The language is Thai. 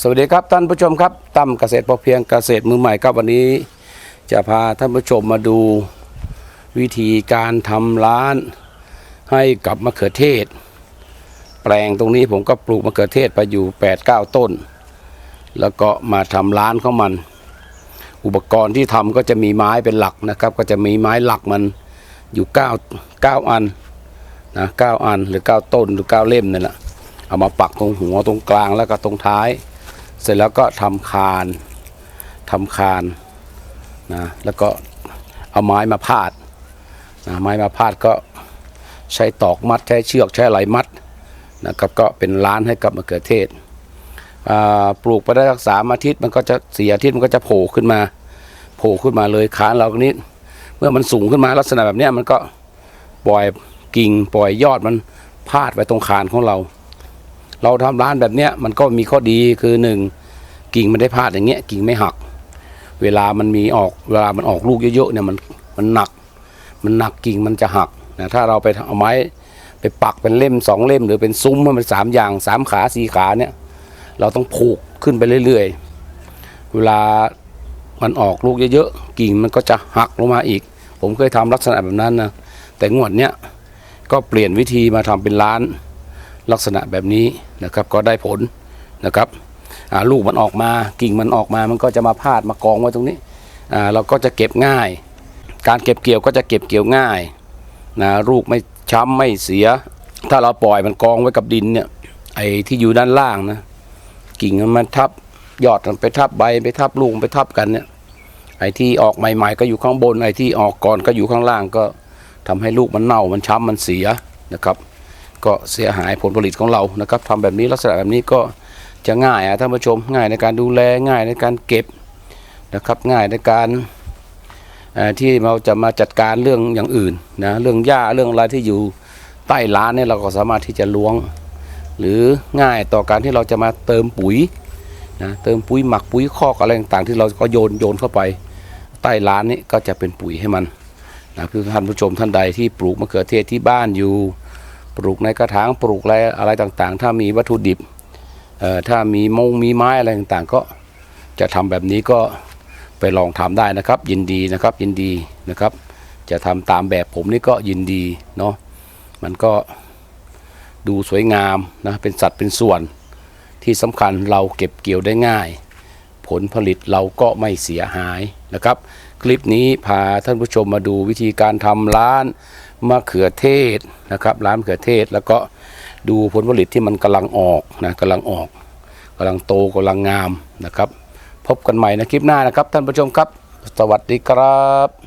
สวัสดีครับท่านผู้ชมครับตั้มเกษตรพอเพียงเกษตรมือใหม่ครับวันนี้ จะพาท่านผู้ชมมาดูวิธีการทำร้านให้กับมะเขือเทศ แปลงตรงนี้ผมก็ปลูกมะเขือเทศไปอยู่ 8-9 ต้น แล้วก็มาทำร้านของมัน อุปกรณ์ที่ทำก็จะมีไม้เป็นหลักนะครับ ก็จะมีไม้หลักมันอยู่9 9อันนะ9อันหรือ 9 ต้นหรือ 9 เล่มนั่นแหละเอามาปักตรงหัวตรงกลางแล้วก็ตรงท้าย เสร็จแล้วก็ทำคานทำคานนะแล้วก็เอาไม้มาพาดนะไม้มาพาดก็ใช้ตอกมัดใช้เชือกใช้ไหลมัดนะครับก็เป็นร้านให้กับมะเขือเทศปลูกไปได้สักสามอาทิตย์มันก็จะสี่อาทิตย์มันก็จะโผล่ขึ้นมาโผล่ขึ้นมาเลยคานเรานี้ เมื่อมันสูงขึ้นมาลักษณะแบบนี้มันก็ปล่อยกิ่งปล่อยยอดมันพาดไปตรงคานของเรา เราทำร้านแบบเนี้ยมันก็มีข้อดีคือหนึ่งกิ่งมันได้พาดอย่างเงี้ยกิ่งไม่หัก เวลามันมีออกเวลามันออกลูกเยอะๆเนี่ยมันมันหนัก มันหนักกิ่งมันจะหักนะถ้าเราไปเอาไม้ไปปักเป็นเล่มสองเล่ม หรือเป็นซุ้มมันสามอย่างสามขาสี่ขาเนี่ยเราต้องผูกขึ้นไปเรื่อยๆ เวลามันออกลูกเยอะๆ กิ่งมันก็จะหักลงมาอีก ผมเคยทำลักษณะแบบนั้นนะ แต่งวดเนี้ยก็เปลี่ยนวิธีมาทำเป็นร้าน ลักษณะแบบนี้นะครับก็ได้ผลนะครับลูกมันออกมากิ่งมันออกมามันก็จะมาพาดมากองไว้ตรงนี้เราก็จะเก็บง่าย การเก็บเกี่ยวก็จะเก็บเกี่ยวง่ายนะลูกไม่ช้ำไม่เสีย ถ้าเราปล่อยมันกองไว้กับดินเนี่ยไอ้ที่อยู่ด้านล่างนะกิ่งมันทับยอดมันไปทับใบไปทับลูกไปทับกันเนี่ยไอ้ที่ออกใหม่ๆ ก็อยู่ข้างบนไอ้ที่ออกก่อนก็อยู่ข้างล่างก็ทำให้ลูกมันเน่ามันช้ำมันเสียนะครับ ก็เสียหายผลผลิตของเรานะครับทำแบบนี้ลักษณะแบบนี้ก็จะง่ายอะท่านผู้ชมง่ายในการดูแลง่ายในการเก็บนะครับง่ายในการที่เราจะมาจัดการเรื่องอย่างอื่นนะเรื่องหญ้าเรื่องอะไรที่อยู่ใต้ร้านเนี่ยเราก็สามารถที่จะล้วง หรือง่ายต่อการที่เราจะมาเติมปุ๋ยนะเติมปุ๋ยหมักปุ๋ยคอกอะไรต่างๆ ที่เราก็โยนโยนเข้าไปใต้ร้านนี้ก็จะเป็นปุ๋ยให้มันนะคือท่านผู้ชมท่านใดที่ปลูกมะเขือเทศที่บ้านอยู่ ปลูกในกระถางปลูกอะไรอะไรต่างๆ ถ้ามีวัตถุดิบถ้ามีมงมีไม้อะไรต่างๆ ก็จะทำแบบนี้ก็ไปลองทำได้นะครับ ยินดีนะครับยินดีนะครับ จะทำตามแบบผมนี่ก็ยินดีเนาะมันก็ดูสวยงามนะเป็นสัดเป็นส่วน ที่สำคัญเราเก็บเกี่ยวได้ง่าย ผลผลิตเราก็ไม่เสียหายนะครับ คลิปนี้พาท่านผู้ชมมาดูวิธีการทำร้าน มะเขือเทศนะครับร้านมะเขือเทศแล้วก็ดูผลผลิตที่มันกำลังออกนะกำลังออกกำลังโตกำลังงามนะครับ พบกันใหม่ในคลิปหน้านะครับ ท่านผู้ชมครับ สวัสดีครับ